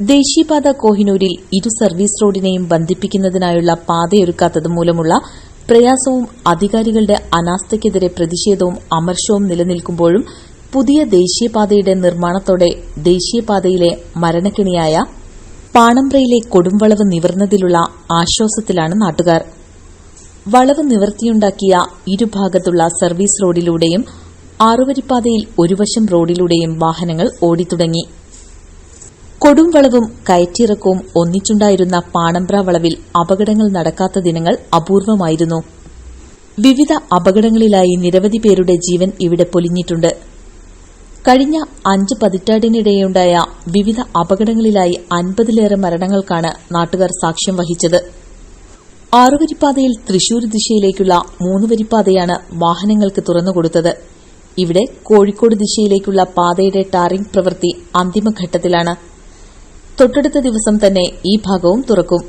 ദേശീയപാത കോഹിനൂരിൽ ഇരു സർവീസ് റോഡിനെയും ബന്ധിപ്പിക്കുന്നതിനായുള്ള പാതയൊരുക്കാത്തത് മൂലമുള്ള പ്രയാസവും അധികാരികളുടെ അനാസ്ഥയ്ക്കെതിരെ പ്രതിഷേധവും അമർഷവും നിലനിൽക്കുമ്പോഴും പുതിയ ദേശീയപാതയുടെ നിർമ്മാണത്തോടെ ദേശീയപാതയിലെ മരണക്കിണിയായ പാണമ്പ്രയിലെ കൊടുംവളവ് നിവർന്നതിലുള്ള ആശ്വാസത്തിലാണ് നാട്ടുകാർ. വളവ് നിവർത്തിയുണ്ടാക്കിയ ഇരുഭാഗത്തുള്ള സർവീസ് റോഡിലൂടെയും ആറുവരിപ്പാതയിൽ ഒരുവശം റോഡിലൂടെയും വാഹനങ്ങൾ ഓടിത്തുടങ്ങി. കൊടുംവളവും കയറ്റിറക്കവും ഒന്നിച്ചുണ്ടായിരുന്ന പാണമ്പ്ര വളവിൽ അപകടങ്ങൾ നടക്കാത്ത ദിനങ്ങൾ അപൂർവമായിരുന്നു. വിവിധ അപകടങ്ങളിലായി നിരവധി പേരുടെ ജീവൻ ഇവിടെ പൊലിഞ്ഞിട്ടുണ്ട്. കഴിഞ്ഞ അഞ്ച് പതിറ്റാണ്ടിനിടെയുണ്ടായ വിവിധ അപകടങ്ങളിലായി അൻപതിലേറെ മരണങ്ങൾക്കാണ് നാട്ടുകാർ സാക്ഷ്യം വഹിച്ചത്. ആറുവരിപ്പാതയിൽ തൃശൂർ ദിശയിലേക്കുള്ള മൂന്നുവരിപ്പാതയാണ് വാഹനങ്ങൾക്ക് തുറന്നുകൊടുത്തത്. ഇവിടെ കോഴിക്കോട് ദിശയിലേക്കുള്ള പാതയുടെ ടാറിംഗ് പ്രവൃത്തി അന്തിമഘട്ടത്തിലാണ്. തൊട്ടടുത്ത ദിവസം തന്നെ ഈ ഭാഗവും തുറക്കും.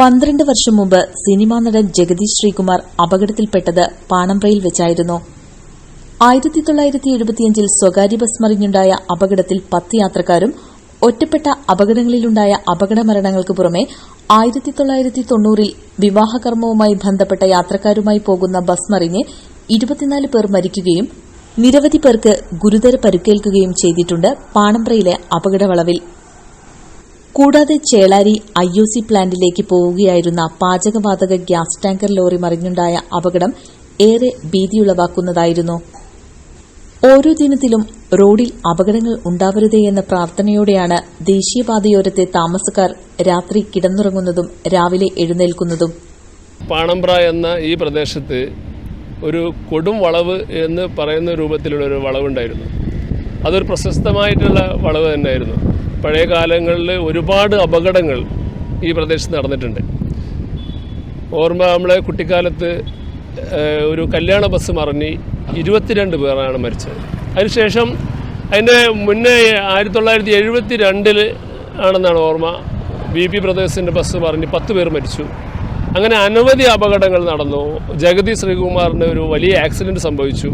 പന്ത്രണ്ട് വർഷം മുമ്പ് സിനിമാ നടൻ ജഗദീഷ് ശ്രീകുമാർ അപകടത്തിൽപ്പെട്ടത് പാണമ്പ്രയിൽ വെച്ചായിരുന്നു. ആയിരത്തി തൊള്ളായിരത്തി എഴുപത്തിയഞ്ചിൽ സ്വകാര്യ ബസ് മറിഞ്ഞുണ്ടായ അപകടത്തിൽ പത്ത് യാത്രക്കാരും ഒറ്റപ്പെട്ട അപകടങ്ങളിലുണ്ടായ അപകട മരണങ്ങൾക്ക് പുറമെ ആയിരത്തി തൊള്ളായിരത്തി തൊണ്ണൂറിൽ വിവാഹകർമ്മവുമായി ബന്ധപ്പെട്ട യാത്രക്കാരുമായി പോകുന്ന ബസ് മറിഞ്ഞ് ഇരുപത്തിനാല് പേർ മരിക്കുകയും നിരവധി പേർക്ക് ഗുരുതര പരുക്കേൽക്കുകയും ചെയ്തിട്ടുണ്ട് പാണമ്പ്രയിലെ അപകടവളവിൽ. കൂടാതെ ചേളാരി ഐ പ്ലാന്റിലേക്ക് പോവുകയായിരുന്ന പാചകവാതക ഗ്യാസ് ടാങ്കർ ലോറി മറിഞ്ഞുണ്ടായ അപകടം ഏറെ ഭീതിയുളവാക്കുന്നതായിരുന്നു. ഓരോ ദിനത്തിലും റോഡിൽ അപകടങ്ങൾ ഉണ്ടാവരുതേ എന്ന പ്രാർത്ഥനയോടെയാണ് ദേശീയപാതയോരത്തെ താമസക്കാർ രാത്രി കിടന്നുറങ്ങുന്നതും രാവിലെ എഴുന്നേൽക്കുന്നതും. പാണമ്പ്ര എന്ന ഈ പ്രദേശത്ത് ഒരു കൊടും വളവ് എന്ന് പറയുന്ന രൂപത്തിലുള്ള ഒരു വളവുണ്ടായിരുന്നു. അതൊരു പ്രശസ്തമായിട്ടുള്ള വളവ് തന്നെയായിരുന്നു. പഴയ കാലങ്ങളിൽ ഒരുപാട് അപകടങ്ങൾ ഈ പ്രദേശത്ത് നടന്നിട്ടുണ്ട്. ഓർമ്മ നമ്മളെ കുട്ടിക്കാലത്ത് ഒരു കല്യാണ ബസ് മറിഞ്ഞ് ഇരുപത്തിരണ്ട് പേരാണ് മരിച്ചത്. അതിനുശേഷം അതിന്റെ മുന്നേ ആയിരത്തി തൊള്ളായിരത്തി എഴുപത്തി രണ്ടിൽ ആണെന്നാണ് ഓർമ്മ. ബി പി ബ്രദേഴ്സിന്റെ ബസ് മറിഞ്ഞ് പത്ത് പേർ മരിച്ചു. അങ്ങനെ അനവധി അപകടങ്ങൾ നടന്നു. ജഗതി ശ്രീകുമാറിന്റെ ഒരു വലിയ ആക്സിഡന്റ് സംഭവിച്ചു.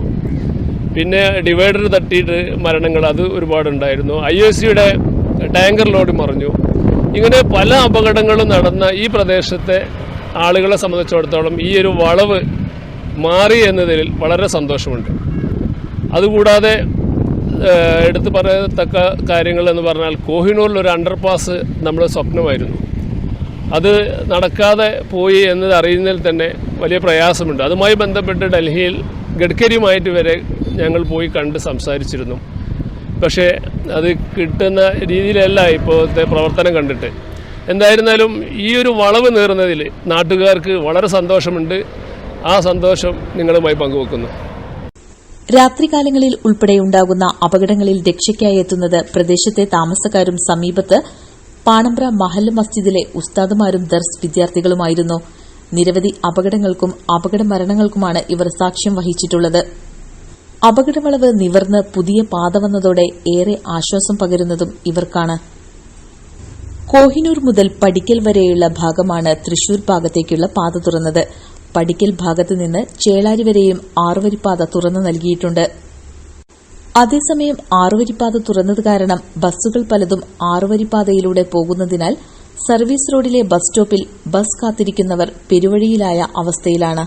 പിന്നെ ഡിവൈഡർ തട്ടിയിട്ട് മരണങ്ങൾ അത് ഒരുപാടുണ്ടായിരുന്നു. ഐ എസ് സിയുടെ ടാങ്കർ ലോഡ് മറിഞ്ഞു. ഇങ്ങനെ പല അപകടങ്ങളും നടന്ന ഈ പ്രദേശത്തെ ആളുകളെ സംബന്ധിച്ചിടത്തോളം ഈ ഒരു വളവ് മാറി എന്നതിൽ വളരെ സന്തോഷമുണ്ട്. അതുകൂടാതെ എടുത്തു പറയത്തക്ക കാര്യങ്ങൾ എന്ന് പറഞ്ഞാൽ കോഹിനൂരിൽ ഒരു അണ്ടർപാസ് നമ്മുടെ സ്വപ്നമായിരുന്നു. അത് നടക്കാതെ പോയി എന്നത് അറിയുന്നതിൽ തന്നെ വലിയ പ്രയാസമുണ്ട്. അതുമായി ബന്ധപ്പെട്ട് ഡൽഹിയിൽ ഗഡ്കരിയുമായിട്ട് വരെ ഞങ്ങൾ പോയി കണ്ട് സംസാരിച്ചിരുന്നു. പക്ഷേ അത് കിട്ടുന്ന രീതിയിലല്ല ഇപ്പോഴത്തെ പ്രവർത്തനം കണ്ടിട്ട്. എന്തായിരുന്നാലും ഈ ഒരു വളവ് നേറുന്നതിൽ നാട്ടുകാർക്ക് വളരെ സന്തോഷമുണ്ട്. ആ സന്തോഷം നിങ്ങളുമായി പങ്കുവെക്കുന്നു. രാത്രികാലങ്ങളിൽ ഉൾപ്പെടെയുണ്ടാകുന്ന അപകടങ്ങളിൽ രക്ഷയ്ക്കായി എത്തുന്നത് പ്രദേശത്തെ താമസക്കാരും സമീപത്ത് പാണമ്പ്ര മഹല്ല് മസ്ജിദിലെ ഉസ്താദുമാരും ദർസ് വിദ്യാർത്ഥികളുമായിരുന്നു. നിരവധി അപകടങ്ങൾക്കും അപകട മരണങ്ങൾക്കുമാണ് ഇവർ സാക്ഷ്യം വഹിച്ചിട്ടുള്ളത്. അപകടവളവ് നിവർന്ന് പുതിയ പാത വന്നതോടെ ഏറെ ആശ്വാസം പകരുന്നതും ഇവർക്കാണ്. കോഹിനൂർ മുതൽ പടിക്കൽ വരെയുള്ള ഭാഗമാണ് തൃശൂർ ഭാഗത്തേക്കുള്ള പാത തുറന്നത്. പടിക്കൽ ഭാഗത്ത് നിന്ന് ചേളാരി വരെയും ആറുവരിപ്പാത തുറന്നു നൽകിയിട്ടുണ്ട്. അതേസമയം ആറുവരിപ്പാത തുറന്നത് കാരണം ബസ്സുകൾ പലതും ആറുവരിപ്പാതയിലൂടെ പോകുന്നതിനാൽ സർവീസ് റോഡിലെ ബസ് സ്റ്റോപ്പിൽ ബസ് കാത്തിരിക്കുന്നവർ പെരുവഴിയിലായ അവസ്ഥയിലാണ്.